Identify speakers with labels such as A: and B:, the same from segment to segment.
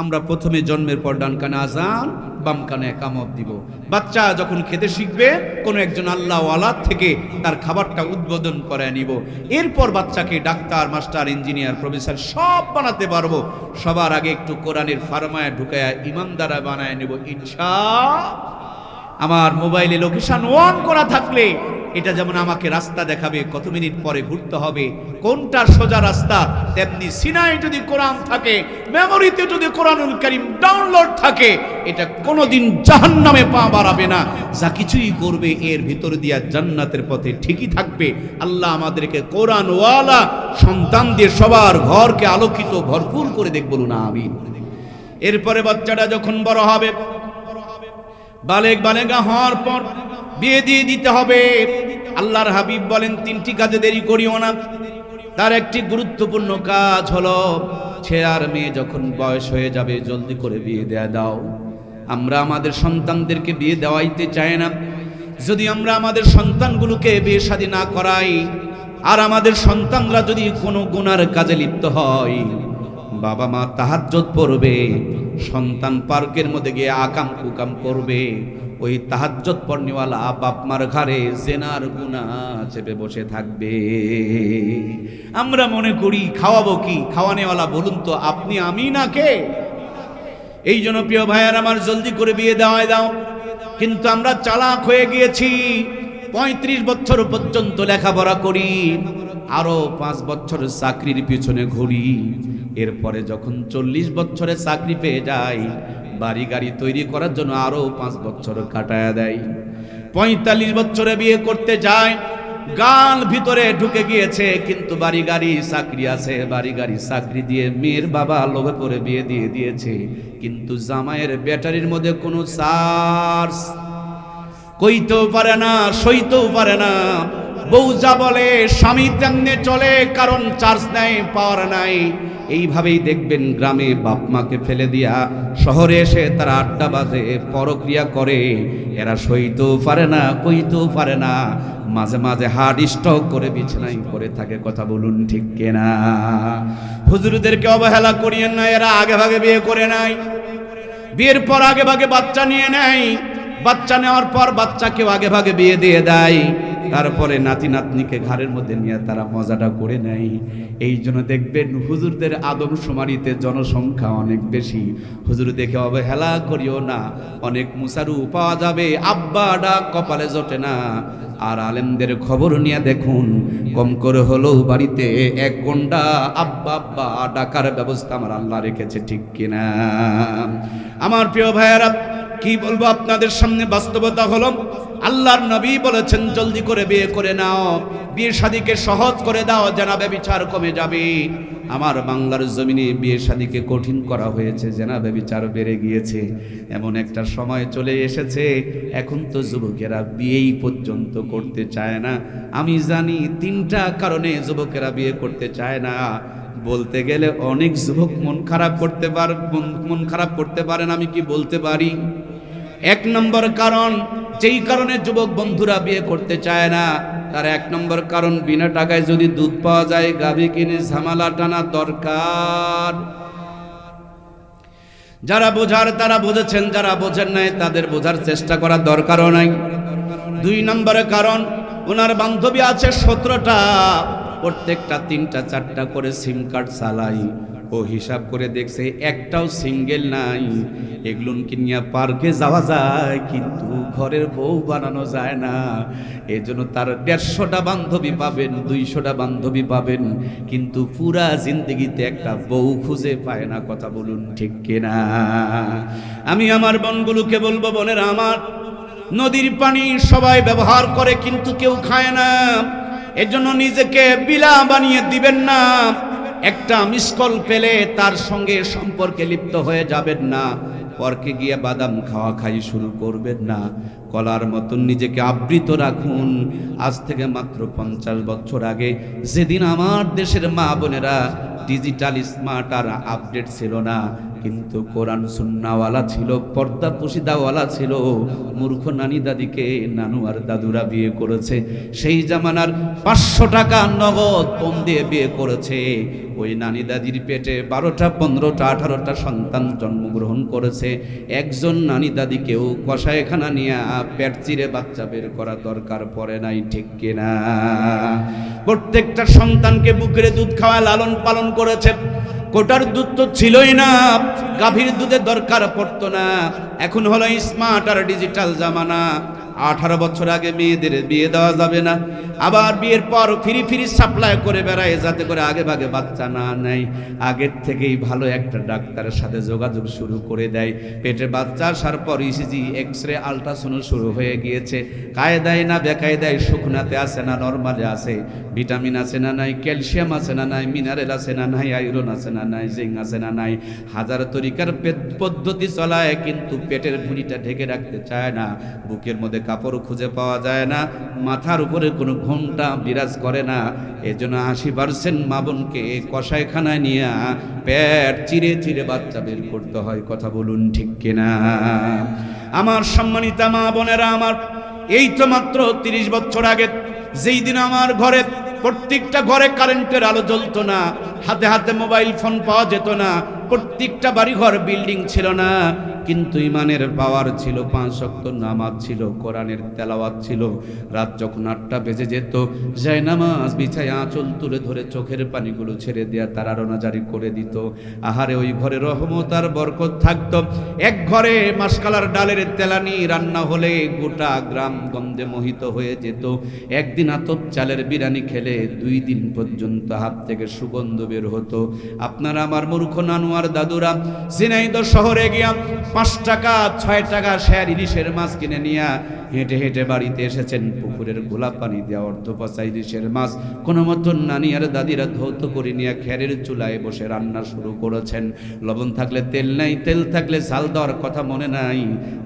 A: আমরা প্রথমে জন্মের পর ডান কানে আজান, বাম কানে কামত দিব। বাচ্চা যখন খেতে শিখবে, কোনো একজন আল্লাহ আলাদ থেকে তার খাবারটা উদ্বোধন করে নিব। এরপর বাচ্চাকে ডাক্তার, মাস্টার, ইঞ্জিনিয়ার, প্রফেসর সব বানাতে পারব। সবার আগে একটু কোরআনের ফার্মায় ঢুকায়া ইমামদারা বানায় নিব ইচ্ছা আমার মোবাইলে লোকেশান অন করা থাকলে এটা যেমন আমাকে রাস্তা দেখাবে, কত মিনিট পরে ঘুরতে হবে, কোনটা সোজা রাস্তা, তেমনি সিনাই যদি কোরআন থাকে, মেমোরিতে যদি কোরআনুল করিম ডাউনলোড থাকে, এটা কোনোদিন জাহান্নামে পা বাড়াবে না। যা কিছুই করবে, এর ভিতর দিয়া জান্নাতের পথে ঠিকই থাকবে। আল্লাহ আমাদেরকে কোরআন ওয়ালা সন্তান দিয়ে সবার ঘরকে আলোকিত, ভরপুর করে দেখ, বলুন আমি এরপরে বাচ্চাটা যখন বড় হবে, বালেক বালেগা হওয়ার পর বিয়ে দিয়ে দিতে হবে। আল্লাহর হাবিব বলেন, তিনটি কাজে দেরি করিও না। তার একটি গুরুত্বপূর্ণ কাজ হলো, ছেলে আর মেয়ে যখন বয়স হয়ে যাবে, জলদি করে বিয়ে দেয়া দাও। আমরা আমাদের সন্তানদেরকে বিয়ে দেওয়াইতে চাই না। যদি আমরা আমাদের সন্তানগুলোকে বিয়ে শাদী না করাই, আর আমাদের সন্তানরা যদি কোনো গুনার কাজে লিপ্ত হয়, বাবা মা তাহাজ্জত পড়বে, সন্তান পার্কের মধ্যে গিয়ে আকাম কুকাম করবে। ওই তাহাজ্জত পড়নিওয়ালা বাপ মার ঘরে জেনার গুণা চেপে বসে থাকবে। আমরা মনে করি, খাওয়াবো কি? খাওয়ানেওয়ালা বলুন তো, আপনি আমি না কে? এই জন্য প্রিয় ভাইয়ার আমার জলদি করে বিয়ে দেওয়ায় দাও। কিন্তু আমরা চালাক হয়ে গিয়েছি। পঁয়ত্রিশ বছর পর্যন্ত লেখাপড়া করি। আরও পাঁচ বছর চাকরির পিছনে ঘুরি। এরপরে যখন চল্লিশ বছরে চাকরি পেয়ে যাই বাড়ি গাড়ি তৈরি করার জন্য আরও পাঁচ বছর কাটায় দেয়। পঁয়তাল্লিশ বছরে বিয়ে করতে যায়, গাল ভিতরে ঢুকে গিয়েছে, কিন্তু বাড়ি গাড়ি চাকরি আছে বাড়ি গাড়ি চাকরি দিয়ে মেয়ের বাবা লোভে করে বিয়ে দিয়ে দিয়েছে। কিন্তু জামাইয়ের ব্যাটারির মধ্যে কোনো চার্জ কইতেও পারে না, সইতেও পারে না। বউ যা বলে, স্বামী তেমনে চলে, কারণ চার্জ নেই পাওয়ার নাই। এইভাবেই দেখবেন গ্রামে বাপ মাকে ফেলে দিয়া শহরে এসে তারা আড্ডা বাজে, পরক্রিয়া করে। এরা সইতেও পারে না, কইতেও পারে না। মাঝে মাঝে হার্ট স্ট্রোক করে, বিছানায় পড়ে থাকে, কথা বলুন ঠিক কেনা? হুজুরদেরকে অবহেলা করিয়েন না, এরা আগে ভাগে বিয়ে করে নাই। বিয়ের পর আগে ভাগে বাচ্চা নিয়ে নেয়। বাচ্চা নেওয়ার পর বাচ্চাকেও আগে ভাগে বিয়ে দিয়ে দেয়। তারপরে নাতি নাতনিকে ঘাড়ের মধ্যে নিয়ে তারা মজাটা করে নেয়। এই জন্য দেখবেন হুজুরদের আদম সুমারিতে জনসংখ্যা অনেক বেশি। হুজুর দেখে অবহেলা করিও না। অনেক মুসারু পাওয়া যাবে। আব্বা ডাক কপালে জোটে না। আর আলেমদের খবর নিয়ে দেখুন, কম করে হলেও বাড়িতে এক ঘণ্টা আব্বা আব্বা ডাকার ব্যবস্থা আমার আল্লাহ রেখেছে, ঠিক কিনা? আমার প্রিয় ভাইয়েরা, কি বলব আপনাদের সামনে? বাস্তবতা হলো আল্লাহর নবী বলেছেন, জলদি করে বিয়ে করে নাও। বিয়ে শাদীকে সহজ করে দাও, জানাবে বিচার কমে যাবে। আমার বাংলার জমিনে বিয়ে শাদীকে কঠিন করা হয়েছে, জেনাবে বিচার বেড়ে গিয়েছে। এমন একটা সময় চলে এসেছে, এখন তো যুবকেরা বিয়েই পর্যন্ত করতে চায় না। আমি জানি তিনটা কারণে যুবকেরা বিয়ে করতে চায় না। বলতে গেলে অনেক যুবক মন খারাপ করতে পার, মন- খারাপ করতে পারেন আমি কি বলতে পারি? এক নম্বর কারণ যেই কারণে যুবক বন্ধুরা বিয়ে করতে চায় না, তার এক নম্বর কারণ, বিনা টাকায় যদি দুধ পাওয়া যায়, গাভী কিনে ঝামালা টানা দরকার। যারা বোঝার, তারা বুঝেছেন, যারা বোঝেন নাই, তাদের বোঝার চেষ্টা করার দরকারও নাই। দুই নম্বরে কারণ, ওনার বান্ধবী আছে সতেরোটা, প্রত্যেকটা তিনটা, চারটা করে সিম কার্ড চালাই। ও হিসাব করে দেখছে একটাও সিঙ্গেল নাই। এগুলো কিনিয়া পার্কে যাওয়া যায়, কিন্তু ঘরের বউ বানানো যায় না। এজন্য তার দেড়শোটা বান্ধবী পাবেন, দুইশোটা বান্ধবী পাবেন, কিন্তু পুরা জিন্দগিতে একটা বউ খুঁজে পায় না, কথা বলুন ঠিক কিনা? আমি আমার বনগুলোকে বলব, বোনের আমার, নদীর পানি সবাই ব্যবহার করে, কিন্তু কেউ খায় না। এজন্য নিজেকে বিলা বানিয়ে দিবেন না। একটা মিস কল পেলে তার সঙ্গে সম্পর্কে লিপ্ত হয়ে যাবেন না। পরকে গিয়ে বাদাম খাওয়া খাই শুরু করবেন না। কলার মতন নিজেকে আবৃত রাখুন। আজ থেকে মাত্র পঞ্চাশ বছর আগে যেদিন আমার দেশের মা বোনেরা ডিজিটাল স্মার্ট আর আপডেট ছিল না, কিন্তু কোরআন সুন্নাওয়ালা ছিল, পর্দা পুশিদাওয়ালা ছিল। মূর্খ নানি দাদিকে, নানু আর দাদুরা বিয়ে করেছে। সেই জামানার পাঁচশো টাকা নগদ কম দিয়ে বিয়ে করেছে। ওই নানি দাদির পেটে বারোটা, পনেরোটা, আঠারোটা সন্তান জন্মগ্রহণ করেছে। একজন নানি দাদিকেও কষায়খানা নিয়ে পেট চিরে বাচ্চা বের করা দরকার পড়ে নাই, ঠিক কিনা? প্রত্যেকটা সন্তানকে বুকের দুধ খাওয়া লালন পালন করেছে। কোটার দুধ তো ছিলই না, গাভীর দুধের দরকার পড়তো না। এখন হলো স্মার্ট আর ডিজিটাল জামানা। আঠারো বছর আগে মেয়েদের বিয়ে দেওয়া যাবে না। আবার বিয়ের পর ফিরি ফিরি সাপ্লাই করে বেড়ায়, যাতে করে আগে ভাগে বাচ্চা না নেয়। আগের থেকেই ভালো একটা ডাক্তারের সাথে যোগাযোগ শুরু করে দেয়। পেটে বাচ্চা আসার পর ইসিজি এক্স রে আলট্রাসাউন্ড শুরু হয়ে গিয়েছে। কায়দায় না বেকায়দায় শুকনাতে আছে না নর্মালে আছে। ভিটামিন আছে না নাই ক্যালসিয়াম আছে না নাই মিনারেল আছে না নাই আয়রন আছে না নাই জিঙ্ক আছে না নাই। হাজার তরিকার পদ্ধতি চলায়, কিন্তু পেটের ভুঁড়িটা ঢেকে রাখতে চায় না। বুকের মধ্যে কাপড় খুঁজে পাওয়া যায় না, মাথার উপরে কোনো ঘোমটা বিরাজ করে না। এজন্য আশি পার্সেন্ট মা বোনকে কষাইখানায় নিয়ে পেট চিরে চিরে বাচ্চা বের করতে হয়, কথা বলুন ঠিক কিনা? আমার সম্মানিতা মা বোনেরা, আমার এই তো মাত্র তিরিশ বছর আগে যেই দিন আমার ঘরে প্রত্যেকটা ঘরে কারেন্টের আলো জ্বলতো না, হাতে হাতে মোবাইল ফোন পাওয়া যেত না প্রত্যেকটা বাড়িঘর বিল্ডিং ছিল না, কিন্তু ইমানের পাওয়ার ছিল, পাঁচ শক্ত নামাজ ছিল, কোরআনের তেলাওয়াত ছিল। রাত যখন আটটা বেজে যেত, যায় নামাজ বিছায় আঁচল তুলে ধরে চোখের পানিগুলো ছেড়ে দেয়া তারা রোনাজারি করে দিত। আহারে ওই ঘরে রহমত আর বরকত থাকতো। এক ঘরে মাসকালার ডালের তেলানি রান্না হলে গোটা গ্রাম গন্ধে মোহিত হয়ে যেত। একদিন আতপ চালের বিরানি খেলে দুই দিন পর্যন্ত হাত থেকে সুগন্ধ বের হতো। আপনারা আমার মূর্খ নানু আর দাদুরা। সিনাইদ শহরে গিয়া পাঁচ টাকা, ছয় টাকা শেয়ার ইলিশের মাছ কিনে নিয়া হেঁটে হেঁটে বাড়িতে এসেছেন। পুকুরের গোলাপ পানি দেওয়া অর্ধ পচা ইলিশের মাছ। কোনো মতন নানি আর দাদিরা ধৌত করে নিয়ে খেরের চুলায় বসে রান্না শুরু করেছেন। লবণ থাকলে তেল নাই, তেল থাকলে ঝাল দেওয়ার কথা মনে নাই।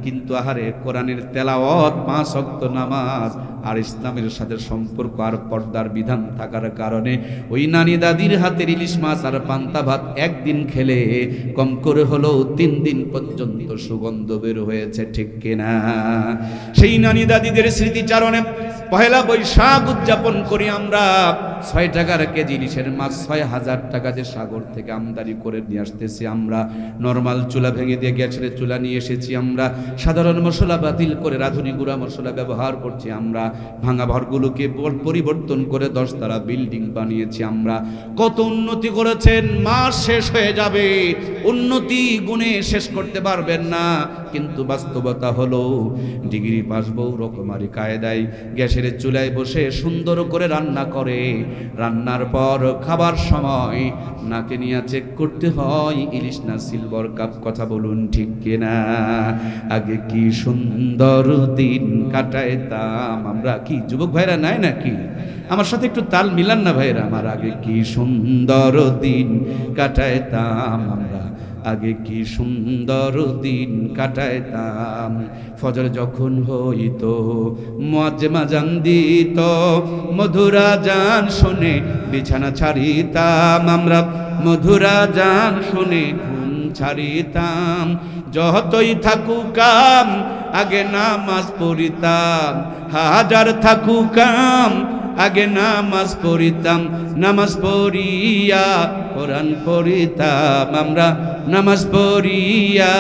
A: কিন্তু আহারে, কোরআনের তেলাওয়াত, পাঁচ অক্ত নামাজ আর ইসলামের সাথে সম্পর্ক আর পর্দার বিধান থাকার কারণে ওই নানি দাদির হাতের ইলিশ মাছ আর পান্তা ভাত একদিন খেলে কম করে হলেও তিন দিন পর্যন্ত সুগন্ধ বের হয়েছে, ঠিক কিনা? সেই নানি দাদিদের স্মৃতিচারণে পহেলা বৈশাখ উদযাপন করি আমরা। ছয় টাকার কেজি ইলিশের মাছ, ছয় হাজার টাকা যে সাগর থেকে আমদানি করে নিয়ে আসতেছি আমরা। নর্মাল চুলা ভেঙে দিয়ে গ্যাসের চুলা নিয়ে এসেছি আমরা। সাধারণ মশলা বাতিল করে রাঁধুনি গুঁড়া মশলা ব্যবহার করছি আমরা। ভাঙা ঘরগুলোকে পর- পরিবর্তন করে দশতলা বিল্ডিং বানিয়েছি আমরা। কত উন্নতি করেছেন, মাস শেষ হয়ে যাবে। উন্নতি গুণে শেষ করতে পারবেন না। কিন্তু বাস্তবতা হলো, ডিগ্রি পাস বউ রকমারি কায়দায় গ্যাসের চুলায় বসে সুন্দর করে রান্না করে। রান্নার পর খাবার সময় নাকে নিয়ে চেক করতে হয়, ইলিশ না সিলভার কাপ, কথা বলুন ঠিক কিনা? আগে কি সুন্দর দিন কাটাইতাম, আমরা কি যুবক ভাইরা নাই নাকি? আমার সাথে একটু তাল মিলান না ভাইরা আমার আগে কি সুন্দর দিন কাটাইতাম আমরা? আগে কি সুন্দর দিন কাটাইতাম? ফজর যখন হইত, মাঝে মাজান দিত, মধুরা জান শুনে বিছানা ছাড়িতাম আমরা। মধুরা জান শুনে ঘুম ছাড়িতাম। যতই থাকুক কাম আগে নামাজ পড়িতাম। হাজার থাকুক কাম আগে নামাজ পড়িতাম, নামাজ পড়িয়া, কোরআন পড়িতাম আমরা, নামাজ পড়িয়া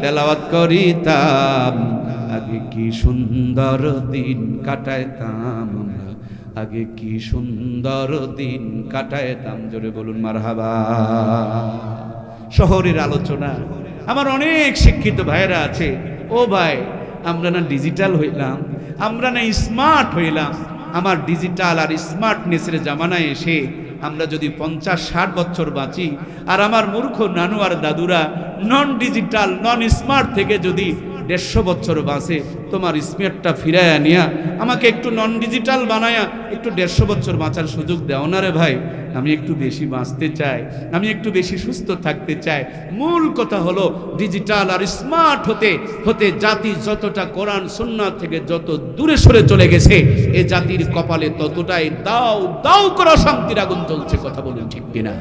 A: তেলাওয়াত করিতাম। আগে কি সুন্দর দিন কাটাইতাম আমরা, আগে কি সুন্দর দিন কাটাইতাম, জোরে বলুন মারহাবা। শহরের আলোচনা, আমার অনেক শিক্ষিত ভাইরা আছে, ও ভাই, আমরা না ডিজিটাল হইলাম, আমরা না স্মার্ট হইলাম আমার ডিজিটাল আর স্মার্টনেসের জামানায় এসে আমরা যদি পঞ্চাশ, ষাট বছর বাঁচি, আর আমার মূর্খ নানু আর দাদুরা নন ডিজিটাল নন স্মার্ট থেকে যদি দেড়শো বছর বাঁচে, তোমার স্মেটটা ফিরাইয়া নিয়া, আমাকে একটু নন ডিজিটাল বানায়া, একটু দেড়শো বছর বাঁচার সুযোগ দেও না রে ভাই। আমি একটু বেশি বাঁচতে চাই, আমি একটু বেশি সুস্থ থাকতে চাই। মূল কথা হলো ডিজিটাল আর স্মার্ট হতে হতে জাতি যতটা কোরআন সুন্না থেকে যত দূরে সরে চলে গেছে, এ জাতির কপালে ততটাই দাও দাও করা শান্তির আগুন চলছে কথা বলুন ঠিক কিনা?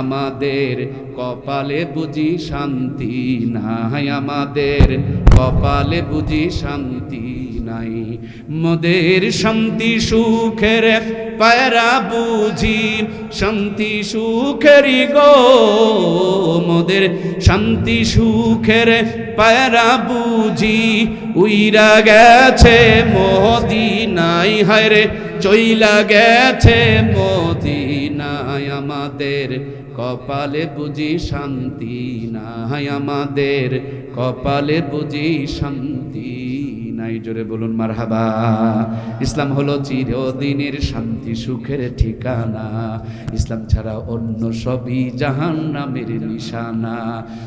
A: আমাদের কপালে বুঝি শান্তি নাই, আমাদের কপালে বুঝি শান্তি নাই। মোদের শান্তি সুখের পায়রা বুঝি, শান্তি সুখেরই গো। মোদের শান্তি সুখের পায়রা বুঝি, উইরা গেছে মদিনাই হায় রে চইলা গেছে মদিনায় আমাদের কপালে বুঝি শান্তি নাই আমাদের। কপালে বুঝি শান্তি নাই। জোরে বলুন, মারহাবা। ইসলাম হলো চিরদিনের শান্তি, সুখের ঠিকানা। ইসলাম ছাড়া অন্য সবই জাহান নামের নিশানা।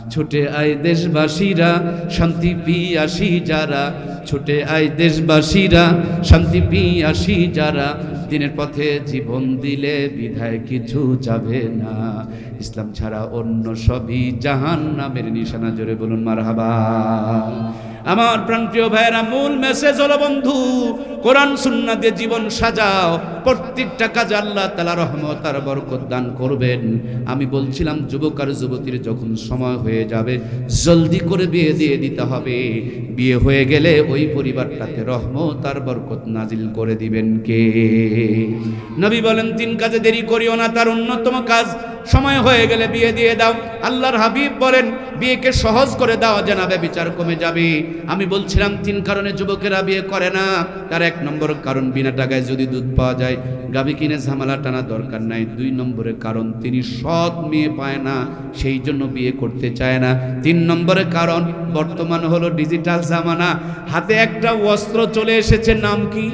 A: ছুটে আয় দেশবাসীরা, শান্তি পিয়াসী যারা। ছুটে আয় দেশবাসীরা, শান্তি পিয়াসী যারা। দিনের পথে জীবন দিলে বিধায় কিছু যাবে না। ইসলাম ছাড়া অন্য সবই জাহান নামের নিশানা। জোরে বলুন, মারহাবা। আমার প্রাণপ্রিয় ভাইয়েরা, মূল মেসেজ হলো বন্ধু, কোরআন সুন্না দিয়ে জীবন সাজাও। প্রত্যেকটা কাজে আল্লাহ তালা রহমত আর বরকত দান করবেন। আমি বলছিলাম, যুবক আর যুবতীর যখন সময় হয়ে যাবে, জলদি করে বিয়ে দিয়ে দিতে হবে। বিয়ে হয়ে গেলে ওই পরিবারটাতে রহমত আর বরকত নাজিল করে দিবেন কে? নবী বলেন, তিন কাজে দেরি করিও না, তার অন্যতম কাজ সময় হয়ে গেলে বিয়ে দিয়ে দাও। আল্লাহর হাবিব বলেন, বিয়েকে সহজ করে দাও, জানাবে বিচার কমে যাবে। আমি বলছিলাম, তিন কারণে যুবকেরা বিয়ে করে না। তার এক নম্বর কারণ, বিনা টাকায় যদি দুধ পাওয়া যায়, গাভী কিনে ঝামেলা টানা দরকার নাই। দুই নম্বরের কারণ, তিনি সৎ মেয়ে পায় না, সেই জন্য বিয়ে করতে চায় না। তিন নম্বরের কারণ, বর্তমান হলো ডিজিটাল জামানা। হাতে একটা অস্ত্র চলে এসেছে, নাম কি?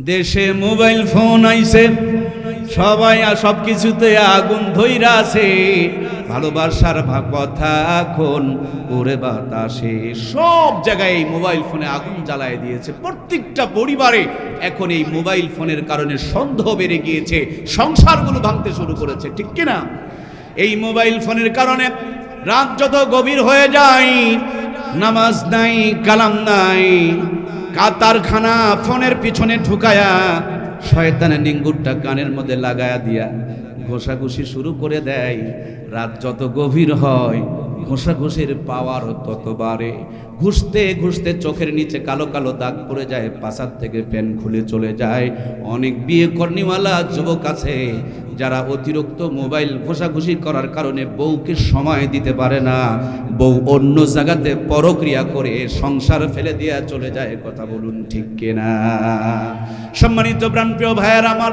A: দেশে মোবাইল ফোন আইছে। সবাই সব কিছুতে আগুন ধইরা আছে। ভালোবাসার কথা এখন ওরে বাতাসে। সব জায়গায় এই মোবাইল ফোনে আগুন জ্বালায় দিয়েছে। প্রত্যেকটা পরিবারে এখন এই মোবাইল ফোনের কারণে সন্দেহ বেড়ে গিয়েছে। সংসারগুলো ভাঙতে শুরু করেছে, ঠিক কিনা? এই মোবাইল ফোনের কারণে রাত যত গভীর হয়ে যায়, নামাজ নাই, কালাম নাই, কাতারখানা ফোনের পিছনে ঢুকায়া শয়তানের নিঙ্গুরটা কানের মধ্যে লাগায়া দিয়া ঘোষাঘুষি শুরু করে দেয়। রাত যত গভীর হয় ঘষাঘষির পাওয়ারও তত বাড়ে। ঘুষতে ঘুষতে চোখের নিচে কালো কালো দাগ পড়ে যায় পাশার থেকে প্যান খুলে চলে যায়। অনেক বিয়ে কর্ণীওয়ালা যুবক আছে, যারা অতিরিক্ত মোবাইল ঘষাঘষি করার কারণে বউকে সময় দিতে পারে না। বউ অন্য জায়গাতে পরক্রিয়া করে সংসার ফেলে দিয়া চলে যায়, কথা বলুন ঠিক কিনা? সম্মানিত প্রাণপ্রিয় ভাইয়ার আমার,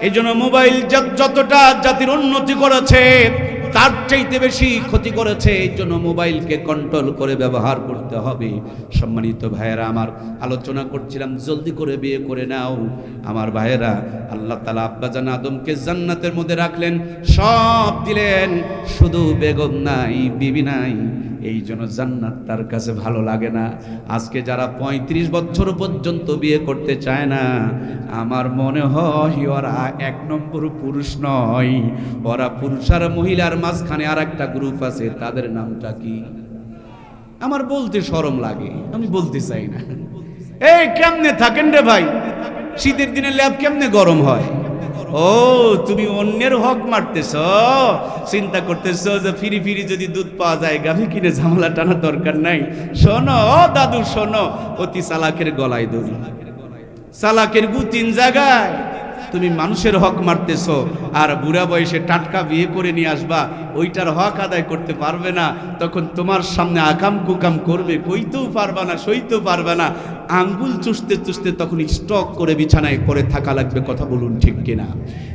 A: এই জন্য মোবাইল যত- যতটা জাতির উন্নতি করেছে তার চাইতে বেশি ক্ষতি করেছে, এই জন্য মোবাইলকে কন্ট্রোল করে ব্যবহার করতে হবে। সম্মানিত ভাইয়েরা, আমার আলোচনা করছিলাম, জলদি করে বিয়ে করে নাও। আমার ভাইয়েরা, আল্লাহ তালা আব্বাজান আদমকে জান্নাতের মধ্যে রাখলেন, সব দিলেন। শুধু বেগম নাই, বিবি নাই এই জন্য জান্নাত তার কাছে ভালো লাগে না। আজকে যারা ৩৫ বছর পর্যন্ত বিয়ে করতে চায় না, আমার মনে হয় ওরা এক নম্বর পুরুষ নয়। ওরা পুরুষ আর মহিলার মাঝখানে আর একটা গ্রুপ আছে, তাদের নামটা কি? আমার বলতে সরম লাগে, আমি বলতে চাই না। এই কেমনে থাকেন রে ভাই? শীতের দিনে ল্যাব কেমনে গরম হয়? ও, তুমি অন্যের হক মারতেছ? চিন্তা করতেছ যে ফিরি ফিরি যদি দুধ পাওয়া যায়, গাভী কিনে ঝামেলা টানা দরকার নাই। শোনো, ও দাদু, শোনো, অতি চালাকের গলায় দড়ি। চালাকের গু তিন জায়গায়। তুমি মানুষের হক মারতেছ, আর বুড়া বয়সে টাটকা বিয়ে করে নিয়ে আসবা, ওইটার হক আদায় করতে পারবে না। তখন তোমার সামনে আকাম কুকাম করবে, কইতেও পারবে না, সইতেও পারবে না। আঙ্গুল চুষতে চুষতে তখন স্টক করে বিছানায় পরে থাকা লাগবে কথা বলুন ঠিক কিনা?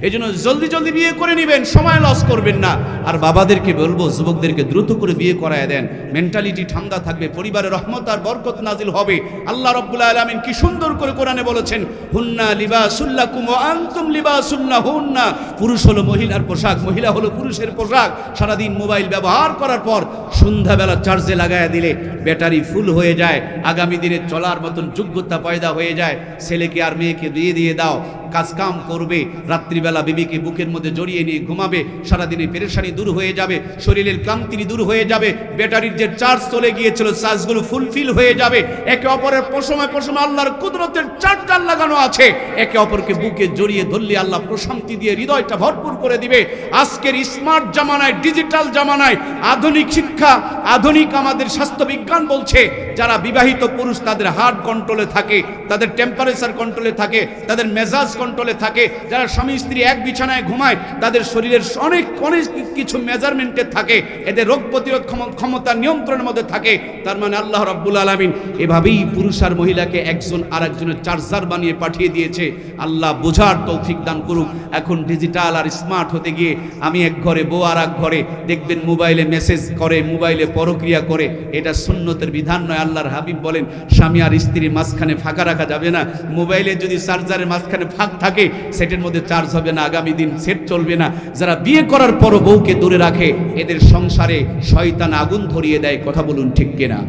A: এই জন্য জলদি জলদি বিয়ে করে নেবেন, সময় লস করবেন না। আর বাবাদেরকে বলব, যুবকদেরকে দ্রুত করে বিয়ে করায় দেন। মেন্টালিটি ঠান্ডা থাকবে পরিবারের রহমত আর বরকত নাজিল হবে। আল্লাহ রব্বুল আলমিন কি সুন্দর করে কোরআনে বলেছেন, হুন্না লিবাসুল্লাকুম ও আনতুম লিবাসুল্লাহ হুন্না। পুরুষ হলো মহিলার পোশাক, মহিলা হলো পুরুষের পোশাক। সারাদিন মোবাইল ব্যবহার করার পর সন্ধ্যাবেলা চার্জে লাগায়া দিলে ব্যাটারি ফুল হয়ে যায়। আগামী দিনে চলার মতন যোগ্যতা পয়দা হয়ে যায়, ছেলেকে আর মেয়েকে দিয়ে দিয়ে দাও, কাজকাম করবে, রাত্রিবেলা বিবিকে বুকের মধ্যে জড়িয়ে নিয়ে ঘুমাবে, সারাদিনে পেরেশানি দূর হয়ে যাবে, শরীরের ক্লান্তি দূর হয়ে যাবে, ব্যাটারির যে চার্জ চলে গিয়েছিল, চার্জগুলো ফুলফিল হয়ে যাবে, একে অপরের পশমে পশমে আল্লাহর কুদরতের চার্জার লাগানো আছে, একে অপরকে বুকে জড়িয়ে ধরলে আল্লাহ প্রশান্তি দিয়ে হৃদয়টা ভরপুর করে দিবে। আজকের স্মার্ট জামানায় ডিজিটাল জামানায় আধুনিক শিক্ষা, আধুনিক আমাদের স্বাস্থ্য বিজ্ঞান বলছে যারা বিবাহিত পুরুষ তাদের হার্ট কন্ট্রোলে থাকে, তাদের টেম্পারেচার কন্ট্রোলে থাকে, তাদের মেজাজ কন্ট্রোলে থাকে, যারা স্বামী স্ত্রী এক বিছানায় ঘুমায়, তাদের শরীরের অনেক অনেক কিছু মেজারমেন্টে থাকে, এদের রোগ প্রতিরোধ ক্ষম- ক্ষমতা নিয়ন্ত্রণের মধ্যে থাকে, তার মানে আল্লাহ রাব্বুল আলামিন এভাবেই পুরুষ আর মহিলাকে একজন আর একজনের চার্জার বানিয়ে পাঠিয়ে দিয়েছে, আল্লাহ বোঝার তৌফিক দান করুক। এখন ডিজিটাল আর স্মার্ট হতে গিয়ে আমি এক ঘরে বউ আর এক ঘরে দেখবেন মোবাইলে মেসেজ করে, মোবাইলে পরক্রিয়া করে, এটা সুন্নতের বিধান নয়। আল্লাহর হাবিব বলেন, স্বামী আর স্ত্রীর মাঝখানে ফাঁকা রাখা যাবে না। মোবাইলে যদি চার্জারের মাঝখানে ফাঁক থাকে, সেটের মধ্যে চার্জ হবে না, আগামী দিন সেট চলবে না। যারা বিয়ে করার পরও বউকে দূরে রাখে, এদের সংসারে শয়তান আগুন ধরিয়ে দেয়, কথা বলুন ঠিক কিনা?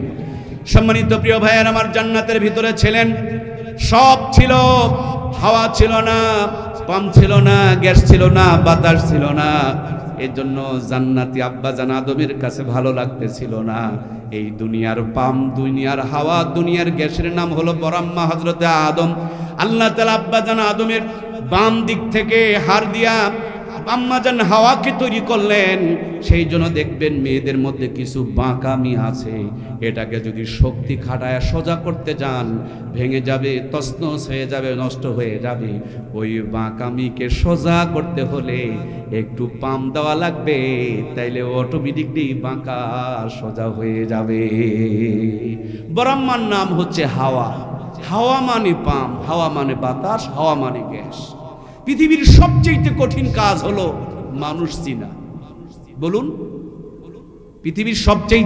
A: সম্মানিত প্রিয় ভাইয়ের, আমার জান্নাতের ভিতরে ছিলেন, সব ছিল, হাওয়া ছিল না, পাম্প ছিল না, গ্যাস ছিল না, বাতাস ছিল না। এর জন্য জান্নাতি আব্বা জান আদমের কাছে ভালো লাগতেছিল না। এই দুনিয়ার পাম, দুনিয়ার হাওয়া, দুনিয়ার গ্যাসের নাম হলো বরাম্মা হজরতে আদম। আল্লাহ তালা আব্বা জান আদমের বাম দিক থেকে হার দিয়া আম্মাজান হাওয়াকে তৈরি করলেন, সেই জন্য দেখবেন মেয়েদের মধ্যে কিছু বাঁকামি আছে। এটাকে যদি শক্তি খাটায় সোজা করতে যান, ভেঙে যাবে তসনস হয়ে যাবে, নষ্ট হয়ে যাবে। ওই বাঁকামিকে সোজা করতে হলে একটু পাম দেওয়া লাগবে, তাইলে অটোমেটিকলি বাঁকা সোজা হয়ে যাবে। ব্রহ্মার নাম হচ্ছে হাওয়া। হাওয়া মানে পাম, হাওয়া মানে বাতাস, হাওয়া মানে গ্যাস। পৃথিবীর সবচেয়ে কঠিন কাজ হলো মানুষ চিনা। বলুন, পৃথিবীর সবচেয়ে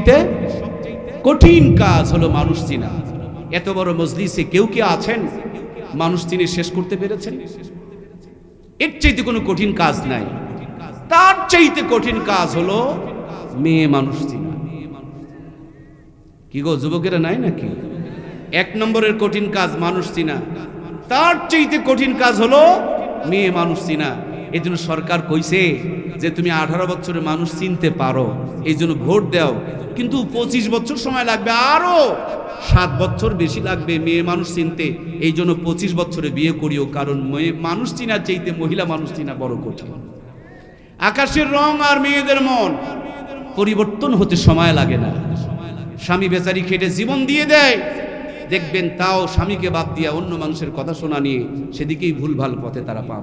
A: কঠিন কাজ হলো মানুষ চিনা। এত বড় মজলিসে কেউ কি আছেন? মানুষ চিনে শেষ করতে পেরেছেন? এর চাইতে কোনো কঠিন কাজ নাই। তার চাইতে কঠিন কাজ হলো মেয়ে মানুষ চিনা। কি গো, যুবকেরা নাই নাকি? এক নম্বরের কঠিন কাজ মানুষ চিনা। তার চাইতে কঠিন কাজ হলো মেয়ে মানুষ চিনা। এই জন্য সরকার কইছে যে তুমি আঠারো বছরের মানুষ চিনতে পারো, এই জন্য ভোট দাও। কিন্তু পঁচিশ বছর সময় লাগবে, আরও সাত বছর বেশি লাগবে মেয়ে মানুষ চিনতে। এই জন্য পঁচিশ বছরে বিয়ে করিও, কারণ মেয়ে মানুষ চিনার চাইতে মহিলা মানুষ চিনা বড় কঠিন। আকাশের রং আর মেয়েদের মন পরিবর্তন হতে সময় লাগে না। স্বামী বেচারি খেটে জীবন দিয়ে দেয় দেখবেন তাও স্বামীকে বাদ দিয়া অন্য মানুষের কথা শোনা নিয়ে সেদিকেই ভুলভাল পথে তারা পা